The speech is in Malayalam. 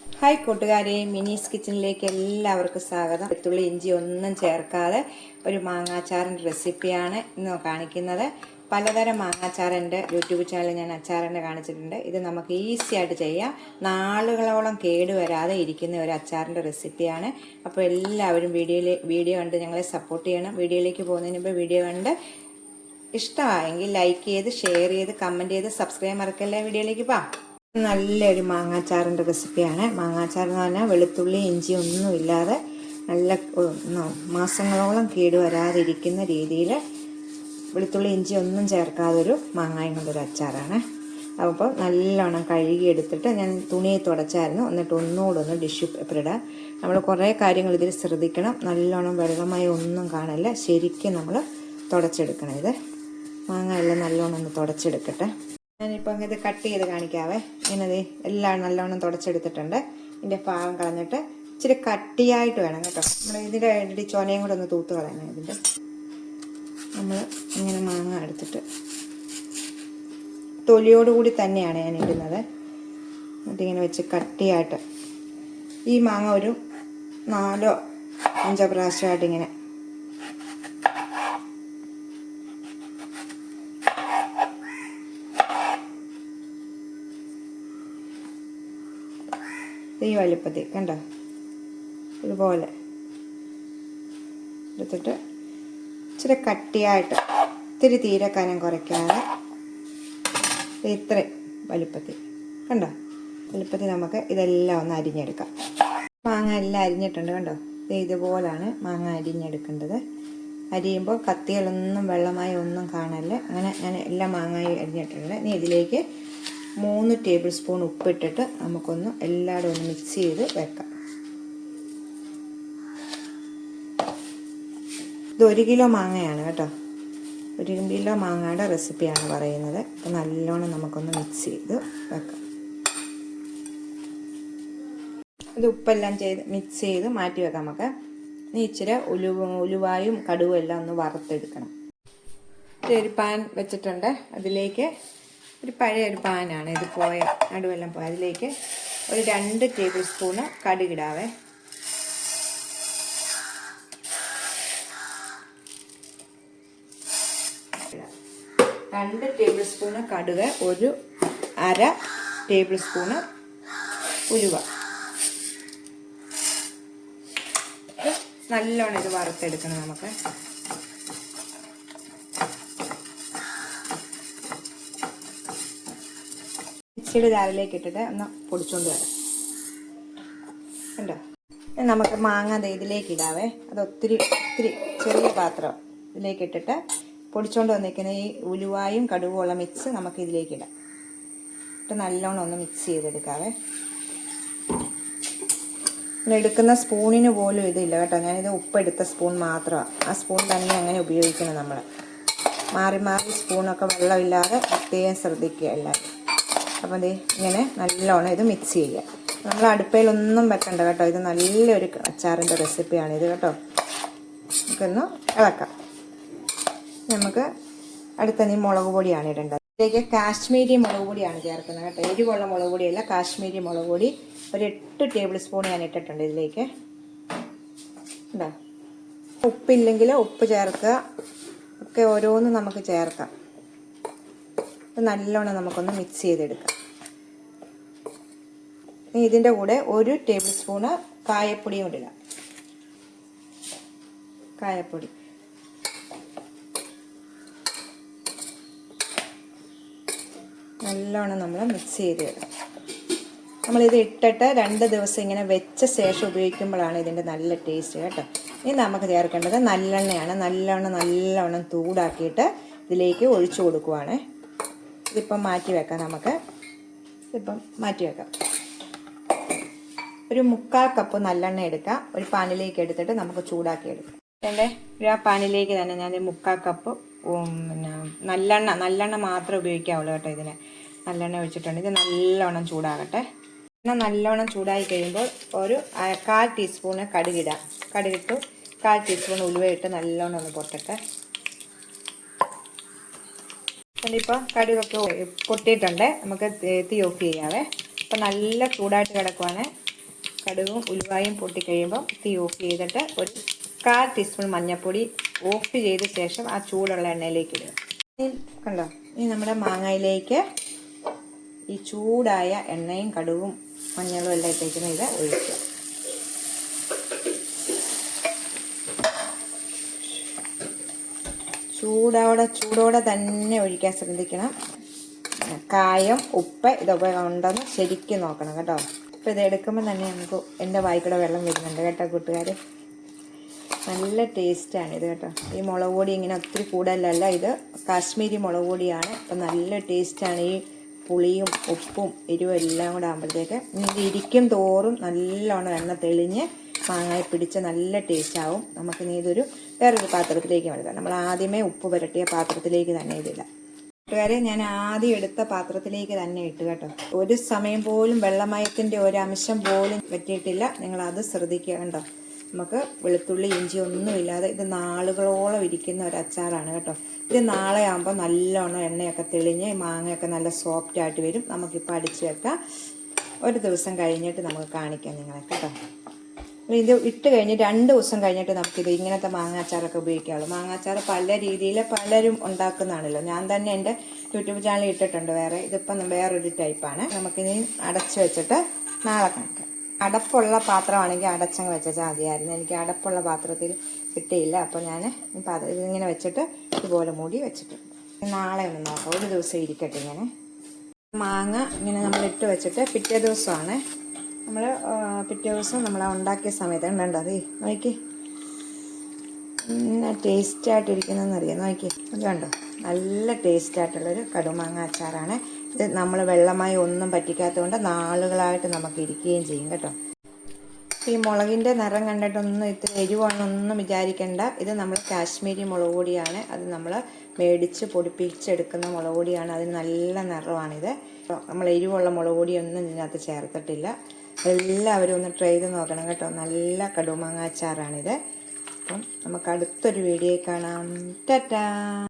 ഹായ് കൂട്ടുകാരെ മിനീസ് കിച്ചണിലേക്ക് എല്ലാവർക്കും സ്വാഗതം. വെളുത്തുള്ളി ഇഞ്ചി ഒന്നും ചേർക്കാതെ ഒരു മാങ്ങാച്ചാറിന്റെ റെസിപ്പിയാണ് ഇന്ന് കാണിക്കുന്നത്. പലതരം മാങ്ങാച്ചാറിന്റെ യൂട്യൂബ് ചാനലിൽ ഞാൻ അച്ചാറിന്റെ കാണിച്ചിട്ടുണ്ട്. ഇത് നമുക്ക് ഈസി ആയിട്ട് ചെയ്യാം. നാളുകളോളം കേടുവരാതെ ഇരിക്കുന്ന ഒരു അച്ചാറിന്റെ റെസിപ്പിയാണ്. അപ്പോൾ എല്ലാവരും വീഡിയോയിൽ വീഡിയോ കണ്ട് ഞങ്ങളെ സപ്പോർട്ട് ചെയ്യണം. വീഡിയോയിലേക്ക് പോകുന്നതിന് മുമ്പ് വീഡിയോ കണ്ട് ഇഷ്ടമായെങ്കിൽ ലൈക്ക് ചെയ്ത് ഷെയർ ചെയ്ത് കമന്റ് ചെയ്ത് സബ്സ്ക്രൈബ് മറക്കല്ലേ വീഡിയോയിലേക്ക് പോകാം. നല്ലൊരു മാങ്ങാച്ചാറിന്റെ റെസിപ്പിയാണ്. മാങ്ങാച്ചാർ എന്ന് പറഞ്ഞാൽ വെളുത്തുള്ളി ഇഞ്ചി ഒന്നും ഇല്ലാതെ നല്ല മാസങ്ങളോളം കേടുവരാതിരിക്കുന്ന രീതിയിൽ വെളുത്തുള്ളി ഇഞ്ചി ഒന്നും ചേർക്കാതൊരു മാങ്ങായും കൊണ്ടൊരു അച്ചാറാണ്. അപ്പോൾ നല്ലോണം കഴുകി എടുത്തിട്ട് ഞാൻ തുണിയെ തുടച്ചായിരുന്നു. എന്നിട്ട് ഒന്നുകൂടെ ഒന്ന് ഡിഷ്യൂ പേപ്പർ നമ്മൾ കുറേ കാര്യങ്ങൾ ഇതിൽ ശ്രദ്ധിക്കണം. നല്ലോണം വെള്ളമായി ഒന്നും കാണില്ല. ശരിക്കും നമ്മൾ തുടച്ചെടുക്കണം ഇത്. മാങ്ങ എല്ലാം നല്ലോണം ഒന്ന് തുടച്ചെടുക്കട്ടെ. ഞാനിപ്പോൾ ഇത് കട്ട് ചെയ്ത് കാണിക്കാവേ. ഇങ്ങനെ എല്ലാം നല്ലവണ്ണം തുടച്ചെടുത്തിട്ടുണ്ട്. ഇതിന്റെ ഭാഗം കളഞ്ഞിട്ട് ഇച്ചിരി കട്ടിയായിട്ട് വേണം കേട്ടോ. നമ്മൾ ഇതിന്റെ ഇടി ചോനയും കൂടെ ഒന്ന് തൂത്ത് കളയണം ഇതിന്റെ നമ്മൾ ഇങ്ങനെ മാങ്ങ എടുത്തിട്ട്. തൊലിയോടുകൂടി തന്നെയാണ് ഞാൻ ഇടുന്നത്. എന്നിട്ടിങ്ങനെ വെച്ച് കട്ടിയായിട്ട്. ഈ മാങ്ങ ഒരു നാലോ അഞ്ചോ പ്രാവശ്യമായിട്ട് ഇങ്ങനെ ഈ വലിപ്പത്തിൽ കണ്ടോ? ഇതുപോലെ. എടുത്തിട്ട് ഇച്ചിരി കട്ടിയായിട്ട് ഇത്തിരി തീരെ കനം കുറയ്ക്കാതെ ഇത്രയും വലിപ്പത്തിൽ കണ്ടോ? വലിപ്പത്തിൽ നമുക്ക് ഇതെല്ലാം ഒന്ന് അരിഞ്ഞെടുക്കാം. മാങ്ങ എല്ലാം അരിഞ്ഞിട്ടുണ്ട് കണ്ടോ? ഇതുപോലാണ് മാങ്ങ അരിഞ്ഞെടുക്കേണ്ടത്. അരിയുമ്പോൾ കത്തികളൊന്നും വെള്ളമായി ഒന്നും കാണല്ലേ അങ്ങനെ ഞാൻ എല്ലാം മാങ്ങയും അരിഞ്ഞിട്ടുണ്ട്. ഇനി ഇതിലേക്ക് മൂന്ന് ടേബിൾ സ്പൂൺ ഉപ്പിട്ടിട്ട് നമുക്കൊന്ന് എല്ലാവരും ഒന്ന് മിക്സ് ചെയ്ത് വെക്കാം. ഇത് ഒരു കിലോ മാങ്ങയാണ് കേട്ടോ. ഒരു കിലോ മാങ്ങയുടെ റെസിപ്പിയാണ് പറയുന്നത്. അപ്പോൾ നല്ലോണം നമുക്കൊന്ന് മിക്സ് ചെയ്ത് വെക്കാം. ഇത് ഉപ്പെല്ലാം ചെയ്ത് മിക്സ് ചെയ്ത് മാറ്റി വെക്കാം നമുക്ക്. ഇനി ഇച്ചിരി ഉലുവ ഉലുവായും കടുവും എല്ലാം ഒന്ന് വറുത്തെടുക്കണം. ഒരു പാൻ വെച്ചിട്ടുണ്ട്. അതിലേക്ക് ഒരു പഴയ ഒരു പാനാണ്. ഇത് പോയ നടുവെല്ലാം പോയ. അതിലേക്ക് ഒരു രണ്ട് ടേബിൾ സ്പൂണ് കടുകിടാവേ. രണ്ട് ടേബിൾ സ്പൂണ് കടുക് ഒരു അര ടേബിൾ സ്പൂണ് ഉലുവ. നല്ലോണം ഇത് വറുത്തെടുക്കണം നമുക്ക്. മിക്സിയുടെ ജാറിലേക്ക് ഇട്ടിട്ട് ഒന്ന് പൊടിച്ചുകൊണ്ട് വരാം. കണ്ടോ? നമുക്ക് മാങ്ങ ഇതിലേക്ക് ഇടാവേ. അത് ഒത്തിരി ഒത്തിരി ചെറിയ പാത്രം ഇതിലേക്ക് ഇട്ടിട്ട് പൊടിച്ചുകൊണ്ട് വന്നിരിക്കുന്ന ഈ ഉലുവായും കടുവുമുള്ള മിക്സ് നമുക്ക് ഇതിലേക്ക് ഇടാം. ഇട്ട് നല്ലോണം ഒന്ന് മിക്സ് ചെയ്തെടുക്കാവേ. എടുക്കുന്ന സ്പൂണിന് പോലും ഇതില്ല കേട്ടോ. ഞാനിത് ഉപ്പെടുത്ത സ്പൂൺ മാത്രമാണ്. ആ സ്പൂൺ തന്നെ അങ്ങനെ ഉപയോഗിക്കണം നമ്മൾ മാറി മാറി സ്പൂണൊക്കെ വെള്ളമില്ലാതെ പ്രത്യേകം ശ്രദ്ധിക്കുക എല്ലാവരും. അപ്പം ഇത് ഇങ്ങനെ നല്ലോണം ഇത് മിക്സ് ചെയ്യുക. നമ്മൾ അടുപ്പയിലൊന്നും വെക്കണ്ട കേട്ടോ. ഇത് നല്ലൊരു അച്ചാറിന്റെ റെസിപ്പിയാണ് ഇത് കേട്ടോ. നമുക്കൊന്ന് ഇളക്കാം. നമുക്ക് അടുത്ത നീ മുളക് പൊടിയാണ് ഇടേണ്ടത്. ഇതിലേക്ക് കാശ്മീരി മുളക് പൊടിയാണ് ചേർക്കുന്നത് കേട്ടോ. എരിവുള്ള മുളക് പൊടിയല്ല കാശ്മീരി മുളക് പൊടി. ഒരു എട്ട് ടേബിൾ സ്പൂൺ ഞാൻ ഇട്ടിട്ടുണ്ട് ഇതിലേക്ക്. ഉണ്ടോ ഉപ്പില്ലെങ്കിൽ ഉപ്പ് ചേർക്കുക. ഒക്കെ ഓരോന്നും നമുക്ക് ചേർക്കാം. ഇത് നല്ലോണം നമുക്കൊന്ന് മിക്സ് ചെയ്തെടുക്കാം. ഇനി ഇതിന്റെ കൂടെ ഒരു ടേബിൾ സ്പൂണ് കായപ്പൊടിയും കൂടി ഇടാം കായപ്പൊടി. നല്ലോണം നമ്മൾ മിക്സ് ചെയ്ത് ഇടാം നമ്മളിത് ഇട്ടിട്ട് രണ്ട് ദിവസം ഇങ്ങനെ വെച്ച ശേഷം ഉപയോഗിക്കുമ്പോഴാണ് ഇതിന്റെ നല്ല ടേസ്റ്റ് കേട്ടോ. ഇനി നമുക്ക് ചേർക്കേണ്ടത് നല്ലെണ്ണയാണ്. നല്ലോണം നല്ലോണം ചൂടാക്കിയിട്ട് ഇതിലേക്ക് ഒഴിച്ചു കൊടുക്കുവാണ്. ഇതിപ്പം മാറ്റി വെക്കാം നമുക്ക്. ഇതിപ്പം മാറ്റി വെക്കാം. ഒരു മുക്കാൽ കപ്പ് നല്ലെണ്ണ എടുക്കാം. ഒരു പാനിലേക്ക് എടുത്തിട്ട് നമുക്ക് ചൂടാക്കി എടുക്കാം. എന്റെ ആ പാനിലേക്ക് തന്നെ ഞാൻ മുക്കാൽ കപ്പ് പിന്നെ നല്ലെണ്ണ നല്ലെണ്ണ മാത്രമേ ഉപയോഗിക്കാവുള്ളൂ കേട്ടോ ഇതിന്. നല്ലെണ്ണ ഒഴിച്ചിട്ടുണ്ട് ഇത് നല്ലോണം ചൂടാകട്ടെ. എണ്ണ നല്ലോണം ചൂടായി കഴിയുമ്പോൾ ഒരു കാൽ ടീസ്പൂണ് കടുകിടാം കടുകിട്ടു കാൽ ടീസ്പൂൺ ഉലുവയിട്ട് നല്ലോണം ഒന്ന് പൊട്ടട്ടെ. ഇപ്പോൾ കടുകൊക്കെ പൊട്ടിയിട്ടുണ്ട് നമുക്ക് തീ ഓഫ് ചെയ്യാവേ. അപ്പം നല്ല ചൂടായിട്ട് കിടക്കുവാണ്. കടുകും ഉലുവായും പൊട്ടിക്കഴിയുമ്പം തീ ഓഫ് ചെയ്തിട്ട് ഒരു കാൽ ടീസ്പൂൺ മഞ്ഞൾപ്പൊടി ഓഫ് ചെയ്ത ശേഷം ആ ചൂടുള്ള എണ്ണയിലേക്ക് ഇടുക. കണ്ടോ? ഇനി നമ്മുടെ മാങ്ങയിലേക്ക് ഈ ചൂടായ എണ്ണയും കടുകും മഞ്ഞളും എല്ലാം ഇട്ടേക്കുന്ന ഇത് ഒഴിക്കുക. ചൂടോടെ ചൂടോടെ തന്നെ ഒഴിക്കാൻ ശ്രദ്ധിക്കണം. കായം ഉപ്പ് ഇതൊക്കെ ഉണ്ടെന്ന് ശരിക്കും നോക്കണം കേട്ടോ. ഇപ്പം ഇത് എടുക്കുമ്പോൾ തന്നെ നമുക്ക് എന്റെ വായിക്കൂടെ വെള്ളം വരുന്നുണ്ട് കേട്ടോ കൂട്ടുകാർ നല്ല ടേസ്റ്റാണ് ഇത് കേട്ടോ. ഈ മുളക് പൊടി ഇങ്ങനെ ഒത്തിരി കൂടുതലല്ല ഇത്. കാശ്മീരി മുളക് പൊടിയാണ്. അപ്പം നല്ല ടേസ്റ്റാണ്. ഈ പുളിയും ഉപ്പും എരിവും എല്ലാം കൂടെ ആകുമ്പോഴത്തേക്ക് ഇരിക്കും തോറും നല്ലോണം എണ്ണ തെളിഞ്ഞ് മാങ്ങായി പിടിച്ച നല്ല ടേസ്റ്റ് ആവും. നമുക്ക് ഇനി ഇതൊരു വേറൊരു പാത്രത്തിലേക്ക് വരുത്താം. നമ്മൾ ആദ്യമേ ഉപ്പ് പുരട്ടിയ പാത്രത്തിലേക്ക് തന്നെ ഇതിടാം കൂട്ടുകാരെ ഞാൻ ആദ്യം എടുത്ത പാത്രത്തിലേക്ക് തന്നെ ഇട്ട് കേട്ടോ. ഒരു സമയം പോലും വെള്ളമയത്തിന്റെ ഒരു അംശം പോലും പറ്റിയിട്ടില്ല. നിങ്ങൾ അത് ശ്രദ്ധിക്കുക കേട്ടോ. നമുക്ക് വെളുത്തുള്ളി ഇഞ്ചി ഒന്നുമില്ലാതെ ഇത് നാളുകളോളം ഇരിക്കുന്ന ഒരു അച്ചാറാണ് കേട്ടോ. ഇത് നാളെ ആകുമ്പോൾ നല്ലോണം എണ്ണയൊക്കെ തെളിഞ്ഞ് മാങ്ങയൊക്കെ നല്ല സോഫ്റ്റ് ആയിട്ട് വരും. നമുക്കിപ്പോൾ അടിച്ചു വെക്കാം. ഒരു ദിവസം കഴിഞ്ഞിട്ട് നമുക്ക് കാണിക്കാം നിങ്ങളെ കേട്ടോ. ഇത് ഇട്ട് കഴിഞ്ഞ് രണ്ട് ദിവസം കഴിഞ്ഞിട്ട് നമുക്കിത് ഇങ്ങനത്തെ മാങ്ങാച്ചാറൊക്കെ ഉപയോഗിക്കാവുള്ളൂ. മാങ്ങാച്ചാർ പല രീതിയിൽ പലരും ഉണ്ടാക്കുന്നതാണല്ലോ. ഞാൻ തന്നെ എന്റെ യൂട്യൂബ് ചാനൽ ഇട്ടിട്ടുണ്ട് വേറെ. ഇതിപ്പം വേറൊരു ടൈപ്പാണ്. നമുക്കിനി അടച്ച് വെച്ചിട്ട് നാളെ കണക്കാം. അടപ്പുള്ള പാത്രമാണെങ്കിൽ അടച്ചങ്ങ് വെച്ചാൽ മതിയായിരുന്നു. എനിക്ക് അടപ്പുള്ള പാത്രത്തിൽ കിട്ടിയില്ല. അപ്പോൾ ഞാൻ ഇതിങ്ങനെ വെച്ചിട്ട് ഇതുപോലെ മൂടി വെച്ചിട്ടുണ്ട്. നാളെ ഒന്ന് നോക്കാം. ഒരു ദിവസം ഇരിക്കട്ടെ ഇങ്ങനെ. മാങ്ങ ഇങ്ങനെ നമ്മൾ ഇട്ട് വെച്ചിട്ട് പിറ്റേ ദിവസമാണ് നമ്മൾ പിറ്റേ ദിവസം നമ്മൾ ഉണ്ടാക്കിയ സമയത്ത് ഉണ്ടോ അതേ നോക്കി. നല്ല ടേസ്റ്റായിട്ടിരിക്കുന്നതെന്ന് അറിയാം നോക്കി. കണ്ടോ? നല്ല ടേസ്റ്റായിട്ടുള്ളൊരു കടുമാങ്ങ അച്ചാറാണ്. ഇത് നമ്മൾ വെള്ളമായി ഒന്നും പറ്റിക്കാത്തതുകൊണ്ട് നാളുകളായിട്ട് നമുക്ക് ഇരിക്കുകയും ചെയ്യും കേട്ടോ. ഈ മുളകിന്റെ നിറം കണ്ടിട്ടൊന്നും ഇത്ര എരിവാണെന്നൊന്നും വിചാരിക്കേണ്ട. ഇത് നമ്മൾ കാശ്മീരി മുളക് പൊടിയാണ്. അത് നമ്മൾ മേടിച്ച് പൊടിപ്പിച്ചെടുക്കുന്ന മുളക് പൊടിയാണ്. അതിന് നല്ല നിറമാണിത് നമ്മൾ എരിവുള്ള മുളക് പൊടിയൊന്നും ഇതിനകത്ത് ചേർത്തിട്ടില്ല. എല്ലാവരും ഒന്ന് ട്രൈ ചെയ്ത് നോക്കണം കേട്ടോ. നല്ല കടുമാങ്ങ അച്ചാറാണിത് അപ്പം നമുക്ക് അടുത്തൊരു വീഡിയോ കാണാം. ടാറ്റാ!